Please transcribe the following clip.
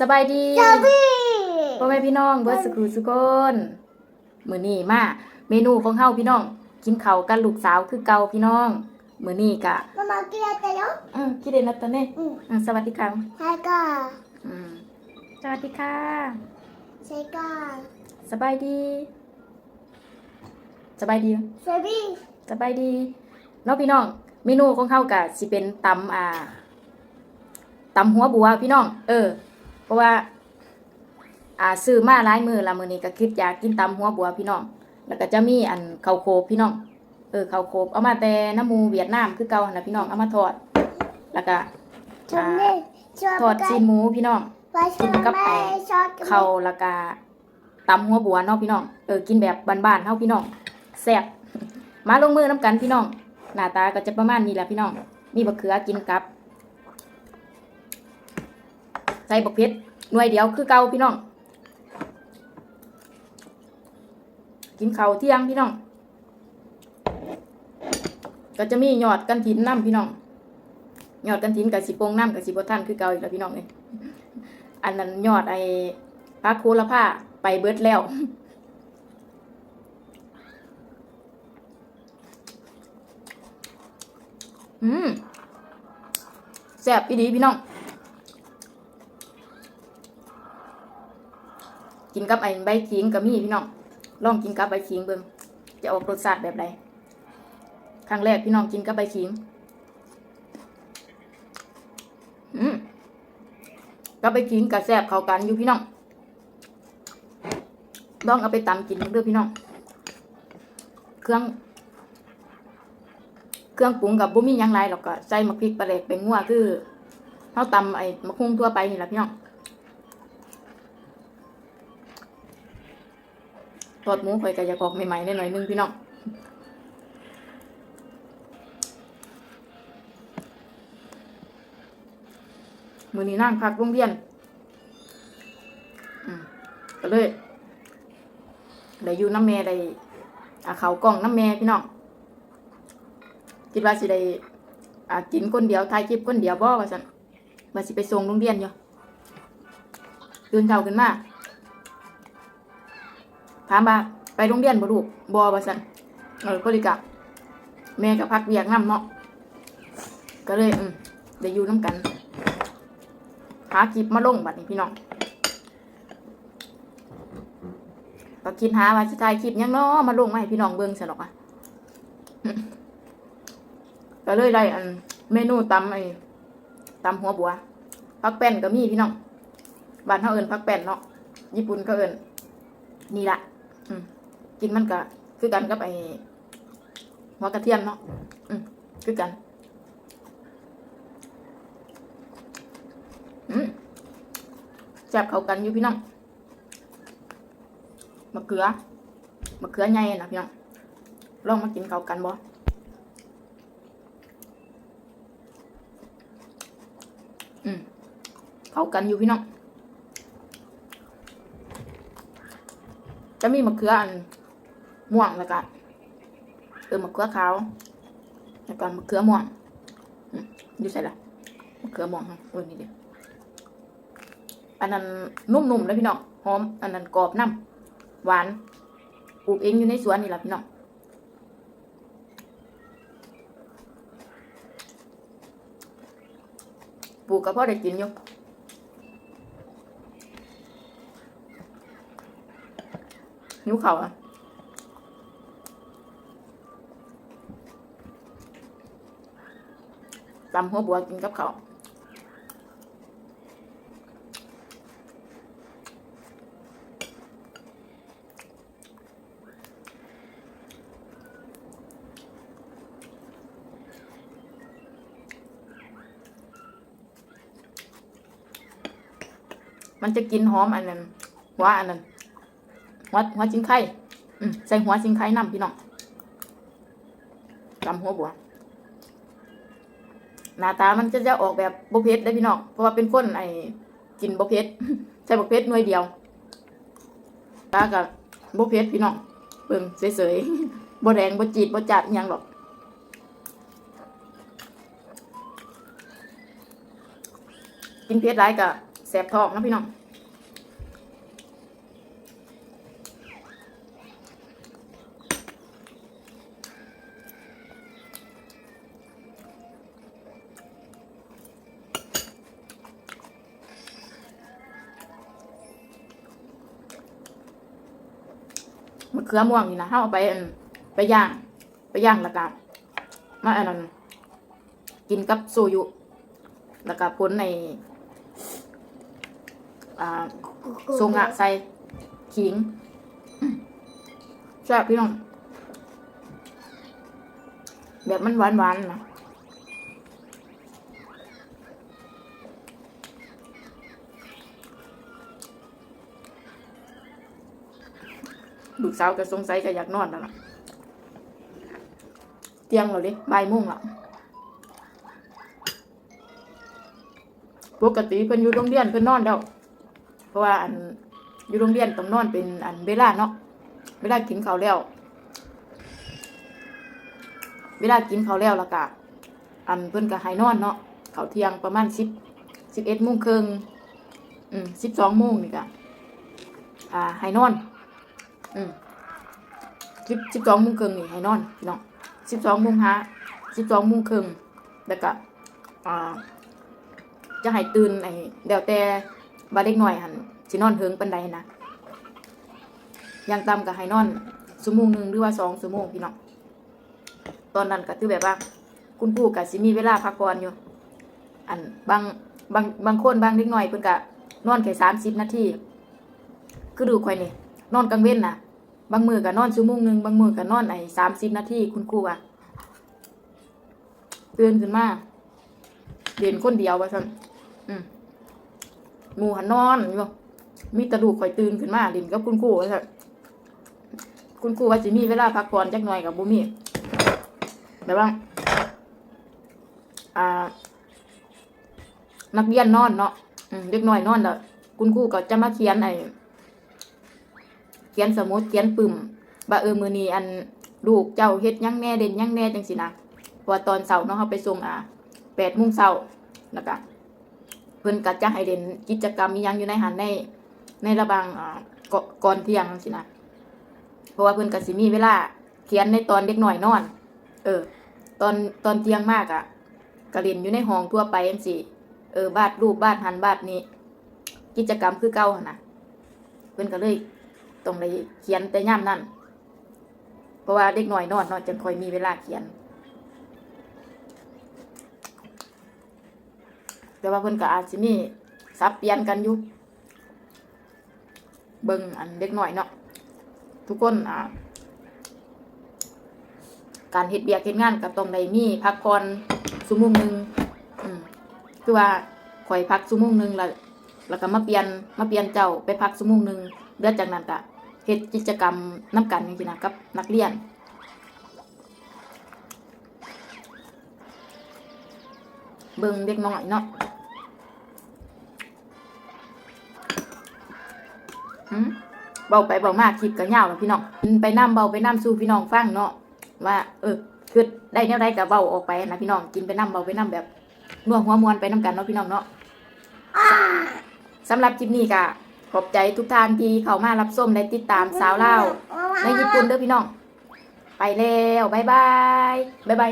สบายดีสบายพ่อแม่พี่น้องเบิร์สกูสุกนมือนี่มาเมนูของเฮาพี่น้อง กินเขากันลูกสาวคือเก่าพี่น้องมือนี่กะมามากินอะไรเนอืมกินอะไรนะตอนนี้สวัสดีค่ะใช่ค่ะอืมสวัสดีค่ะใช่ค่ะสบายดีสบายดีสบายดีสบายดีเนาะพี่น้องเมนูของเฮากะสิเป็นตำอ่าตำหัวบัวพี่น้อง เออ เพราะว่า อ่าซื้อมาหลายมือละมือนี้ก็คิดอยากกินตำหัวบัวพี่น้อง แล้วก็จะมีอันเขาโคบพี่น้อง เออเขาโคบเอามาแต่น้ำมูเวียดนามคือเก่าหน่ะพี่น้องเอามาทอด แล้วก็อ่าทอดซีนหมูพี่น้อง กินกับแป้เขาแล้วก็ตำหัวบัวเนอะพี่น้อง เออกินแบบบานๆเท่าพี่น้องแซ่บมาลงมือน้ำกันพี่น้อง หน้าตาก็จะประมาณนี้แหละพี่น้อง มีบะเขือกินกับ ใส่บักเพชรหน่วยเดียวคือเก่าพี่น้อง กินข้าวเที่ยงพี่น้อง ก็จะมียอดกันถินน้ำพี่น้องยอดกันถินกับสิโปงน้ำกับสิบท่านคือเก่าอีกแล้วพี่น้องเลยอันนั้นยอดไอ้พระโคละผ้าไปเบิดแล้วอืมแซ่บอีดีพี่น้อง กินกับไอ้ใบขิงกับมีพี่น้องลองกินกับใบขิงเบิ่งจะออกรสชาติแบบใดครั้งแรกพี่น้องกินกับใบขิงอืมกับใบขิงกับแซ่บเข้ากันอยู่พี่น้องลองเอาไปตำกินเด้อพี่น้อง เครื่อง เครื่องปรุงกับบุ้มีหยังไรหรอกก็ใส่มะพริกปลาแดกเป็นงัวคือเฮาตำไอ้มะคุงทั่วไปนี่แหละพี่น้อง อดหมูข่อยก็อยากออกใหม่ๆได้หน่อยนึงพี่น้องมือนี้นั่งพักโรงเรียนอืมก็เลยได้อยู่น้ำแม่ได้อาเขากล่องน้ำแม่พี่น้องคิดว่าสิได้อากินคนเดียวถ่ายคลิปคนเดียวบ่ว่าซั่นว่าสิไปส่งโรงเรียนอยู่ตื่นเช้าขึ้นมา ถามว่าไปโรงเรียนบ่ลูกบ่ว่าซั่นเออก็เลยกะแม่ก็พักเวียกนำเนาะก็เลยอืมได้อยู่นํกัน หาคลิปมาลงบัดนี้พี่น้องก็คิดหาว่าสิถ่ายคลิปยังเนาะมาลงมาให้พี่น้องเบิ่งซะดอกอะก็เลยได้อันเมนูตำไอ้ตำหัวบัวพักแป้นก็มีพี่น้องบ้านเขาเอิญพักแป้นเนาะญี่ปุ่นก็เอิญนี่ละ กินมันก็คือกันกับไอ้หัวกระเทียมเนาะอืมคือกัน อืมแซ่บเข้ากันอยู่พี่น้องมะเขือมะเขือใหญ่นะพี่น้องลองมากินเข้ากันบ่อืมเข้ากันอยู่พี่น้อง จะมีมะเขืออันม่วงแล้วก็เออมะเขือขาวแล้วก็มะเขือม่วงอยู่ใส่ละมะเขือม่วงฮะโอ้ยนี่เดียวอันนั้นนุ่มๆเลยพี่น้องหอม อันนั้นกรอบน้ำหวานปลูกเองอยู่ในสวนนี่แหละพี่น้องปลูกก็พอได้กินอยู่ หิวเขาวอะตำหัวบัวกินกับเขาวมันจะกินหอมอันนั้นหัวอันนั้น หัวหัวจิงไข่ใส่หัวจิงไข่น้ำพี่น้องตำหัวบัวหน้าตามันจะจะออกแบบบเพชรได้พี่น้องเพราะว่าเป็นคนไอ้กินบเพชรใส่บเพชรหน่วยเดียวตากับบเพชรพี่น้องเบิ่งเสยๆบแดงบจีดบจัดยังหรอกกินเพชรหลายกะแสบท้องนะพี่น้อง มะเขือม่วงนี่นะเอาไปไปย่าง ไปย่างแล้วก็มาอันนั้นกินกับโซยุแล้วก็พ้นในอ่าโซงะใส่ขิงอืมแซ่บพี่น้องแบบมันหวานๆนะ ลูกสาวก็สงสัยก็อยากนอนแล้วล่ะเตียงเราดิบ่ายโมงละปกติเพิ่นอยู่โรงเรียนเพิ่นนอนแล้วเพราะว่าอันอยู่โรงเรียนต้องนอนเป็นอันเวลาเนาะเวลากินข้าวแล้ว เวลากินข้าวแล้วล้วก็อันเพิ่นก็ให้นอนเนาะข้าวเที่ยงประมาณสิบสิบเอ็ดโมงครึ่งอืมสิบสองโมงนี่ก็อ่าให้นอน อืมสิบสิบสองโมงครึ่งนี่ให้นอนพี่น้องสิบสองโมงหาสิบสองโมงครึ่งแล้วก็อ่าจะให้ตื่นไอ้เดี๋ยวแต่บาเล็กหน่อยหันสินอนเฮิงปันใดนะยังต่ำก็ให้นอนชั่วโมงหนึ่งหรือว่าสองชั่วโมงพี่น้องตอนนั้นก็คือแบบว่า คุณปู่ก็สิมีเวลาพักผ่อนอยู่ อันบางบางบางคนบางเล็กหน่อยเพิ่นก็นอนแค่สามสิบนาทีคือดูข่อยนี่ นอนกลางเว้นน่ะบางมือก็นอนชั่วโมงหนึ่งบางมือก็นอนไอ้สามสิบนาทีคุณครูว่าตื่นขึ้นมาเรียนคนเดียวว่าซั่นมหมู่หันนอนอยู่มีตะลูกข่อยตื่นขึ้นมาเรียนกับคุณครูว่าซั่นคุณครูว่าสิมีเวลาพักผ่อนจักหน่อยกับบ่มีแบบว่าอ่า นักเรียนนอนเนาะเด็กน้อยนอนแล้วคุณครูก็จะมาเขียนไอ้ ขียนสมุดเขียนปึ่มบ่าเออมือนี้อันลูกเจ้าเฮ็ดยังแน่เด่นยังแน่จังสินะพราะว่าตอนเสาร์เนาะเขาไปส่งอ่าแปดโมงเสาร์แล้วก็เพิ่นก็จะให้เด่นกิจกรรมมียังอยู่ในหันในในระหว่างอ่าก่อก่อนเที่ยงสินะเพราะว่าเพิ่นก็สิมีเวลาเขียนในตอนเด็กหน่อยนอน เออ ตอนตอนเที่ยงมากอะก็เรียนอยู่ในห้องทั่วไปจังสิเออบาดรูปบาดหันบาดนี้ กิจกรรมคือเก่าหั่นนะเพิ่นก็เลย ต้องได้เขียนแต่ย่ามนั่นเพราะว่าเด็กหน่อยนอนนอนจังค่อยมีเวลาเขียน แต่ว่าเพิ่นก็อาจสิมีสับเปลี่ยนกันอยู่เบิ่งอันเด็กหน่อยเนาะทุกคนอ่าการเฮ็ดเบียกเฮ็ดงานก็ต้องได้มีพักผ่อนชั่วโมงหนึ่งอืมคือว่าข่อยพักชั่วโมงหนึ่งแล้วแล้วก็มาเปลี่ยนมาเปลี่ยนเจ้าไปพักชั่วโมงหนึ่ง เดือจากนั้นก็เฮ็ดกิจกรรมน้ำกันจริงๆนะกับนักเรียน เบิ่งเด็กน้อยเนาะหืมเบาไปเบามากคลิปก็ยาวแล้วพี่น้องไปน้ำเบาไปน้ำสู่พี่น้องฟังเนาะว่า เออคือได้แนวใดก็เบาออกไปนะพี่น้องกินไปน้ำเบาไปน้ำแบบนัวหัวมวนไปน้ำกันเนาะพี่น้องเนาะสำหรับคลิปนี้ก็ ขอบใจทุกท่านที่เข้ามารับชมและติดตามสาวเล่าวในญี่ปุ่นเด้อพี่น้อง ไปแล้วบ๊ายบายบ๊ายบาย